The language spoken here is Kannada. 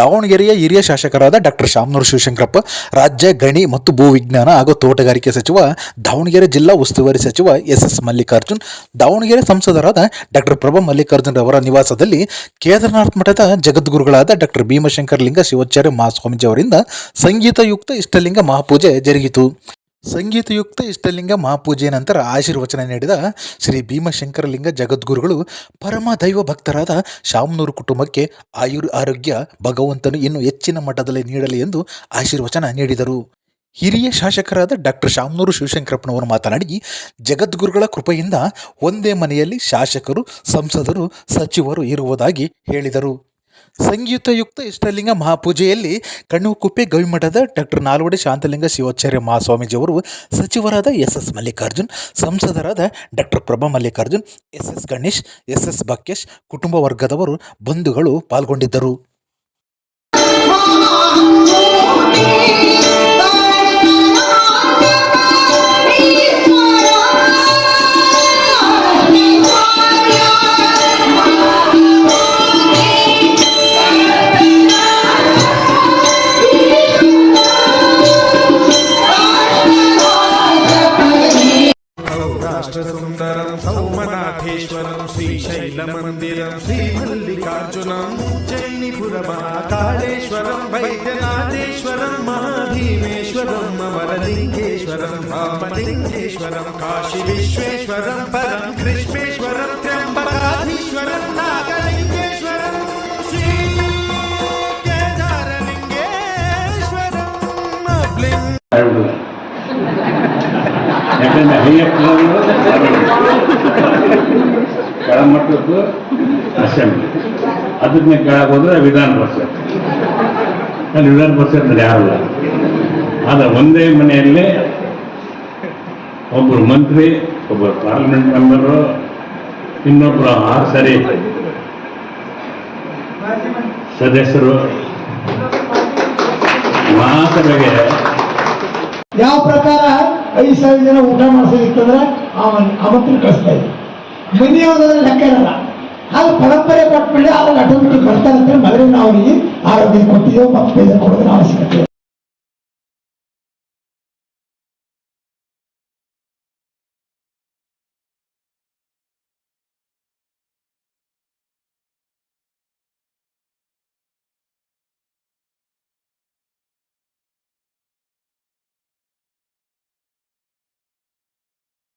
ದಾವಣಗೆರೆಯ ಹಿರಿಯ ಶಾಸಕರಾದ ಡಾಕ್ಟರ್ ಶಾಮನೂರು ಶಿವಶಂಕರಪ್ಪ, ರಾಜ್ಯ ಗಣಿ ಮತ್ತು ಭೂ ವಿಜ್ಞಾನ ಹಾಗೂ ತೋಟಗಾರಿಕೆ ಸಚಿವ, ದಾವಣಗೆರೆ ಜಿಲ್ಲಾ ಉಸ್ತುವಾರಿ ಸಚಿವ ಎಸ್ ಎಸ್ ಮಲ್ಲಿಕಾರ್ಜುನ್, ದಾವಣಗೆರೆ ಸಂಸದರಾದ ಡಾಕ್ಟರ್ ಪ್ರಭಾ ಮಲ್ಲಿಕಾರ್ಜುನ್ ಅವರ ನಿವಾಸದಲ್ಲಿ ಕೇದಾರನಾಥ್ ಮಠದ ಜಗದ್ಗುರುಗಳಾದ ಡಾಕ್ಟರ್ ಭೀಮಶಂಕರ್ ಲಿಂಗ ಶಿವಾಚಾರ್ಯ ಮಹಾಸ್ವಾಮೀಜಿ ಅವರಿಂದ ಸಂಗೀತಯುಕ್ತ ಇಷ್ಟಲಿಂಗ ಮಹಾಪೂಜೆ ಜರುಗಿತು. ಸಂಗೀತಯುಕ್ತ ಇಷ್ಟಲಿಂಗ ಮಹಾಪೂಜೆಯ ನಂತರ ಆಶೀರ್ವಚನ ನೀಡಿದ ಶ್ರೀ ಭೀಮಶಂಕರಲಿಂಗ ಜಗದ್ಗುರುಗಳು ಪರಮ ದೈವ ಭಕ್ತರಾದ ಶಾಮನೂರು ಕುಟುಂಬಕ್ಕೆ ಆಯುರ್ ಆರೋಗ್ಯ, ಭಗವಂತನು ಇನ್ನು ಹೆಚ್ಚಿನ ಮಟ್ಟದಲ್ಲಿ ನೀಡಲಿ ಎಂದು ಆಶೀರ್ವಚನ ನೀಡಿದರು. ಹಿರಿಯ ಶಾಸಕರಾದ ಡಾಕ್ಟರ್ ಶಾಮನೂರು ಶಿವಶಂಕರಪ್ಪನವರು ಮಾತನಾಡಿ, ಜಗದ್ಗುರುಗಳ ಕೃಪೆಯಿಂದ ಒಂದೇ ಮನೆಯಲ್ಲಿ ಶಾಸಕರು, ಸಂಸದರು, ಸಚಿವರು ಇರುವುದಾಗಿ ಹೇಳಿದರು. ಸಂಗೀತಯುಕ್ತ ಇಷ್ಟಲಿಂಗ ಮಹಾಪೂಜೆಯಲ್ಲಿ ಕಣ್ಣುಕುಪ್ಪೆ ಗವಿಮಠದ ಡಾಕ್ಟರ್ ನಾಲ್ವಡಿ ಶಾಂತಲಿಂಗ ಶಿವಾಚಾರ್ಯ ಮಹಾಸ್ವಾಮೀಜಿಯವರು ಸಚಿವರಾದ ಎಸ್ ಎಸ್ ಮಲ್ಲಿಕಾರ್ಜುನ್, ಸಂಸದರಾದ doctor Prabha Mallikarjun S S Ganesh S S Bakesh ಕುಟುಂಬ ವರ್ಗದವರು ಬಂಧುಗಳು ಪಾಲ್ಗೊಂಡಿದ್ದರು. సుందరం సౌమనాథేశ్వరం శ్రీశైలమందిరం శ్రీమల్లికార్జునం చైనిపురమహాకాళేశ్వరం వైద్యనాథేశ్వరం మహాభీమేశ్వరం వరలింగేశ్వరం వామలింగేశ్వరం కాశీ విశ్వేశ్వరం పరం కృష్ణేశ్వరం త్ర్యంబకాధీశ్వరం నాగలింగేశ్వరం శ్రీ కేదారలింగేశ్వరం ಯಾಕಂದ್ರೆ ಹೈಯರ್ ಕೆಳಮಟ್ಟದ್ದು ಅಸೆಂಬ್ಲಿ. ಅದನ್ನ ಕೆಳಗೆ ಹೋದ್ರೆ ವಿಧಾನ ಪರಿಷತ್. ಅಲ್ಲಿ ವಿಧಾನ ಪರಿಷತ್ ಯಾರು ಆದ್ರೆ ಒಂದೇ ಮನೆಯಲ್ಲಿ ಒಬ್ಬರು ಮಂತ್ರಿ, ಒಬ್ಬರು ಪಾರ್ಲಿಮೆಂಟ್ ಮೆಂಬರು ಇನ್ನೊಬ್ರು ಆರು ಸರಿ ಸದಸ್ಯರು. ಮಹಾಸಭೆಗೆ ಯಾವ ಪ್ರಕಾರ ಐದು ಸಾವಿರ ಜನ ಊಟ ಮಾಡಿಸೋದಿತ್ತಂದ್ರೆ ಅವನ್ ಅವತ್ತು ಕಳಿಸ್ತಾ ಇದ್ದ ಮನೆಯವರ ಲೆಕ್ಕ ಇರಲ್ಲ ಅದು ಪರಂಪರೆ ಕೊಟ್ಬಿಟ್ಟು ಅವಾಗ ಆಟೋಮೆಟಿಕ್ ಬರ್ತಾರೆ ಅಂತ ಮೊದಲು ನಾವು ಅವರಿಗೆ ಆರೋಗ್ಯ ಕೊಟ್ಟಿದ್ದೇವೆ ಮತ್ತು ಕೊಡೋದ್ರ ಅವಶ್ಯಕತೆ.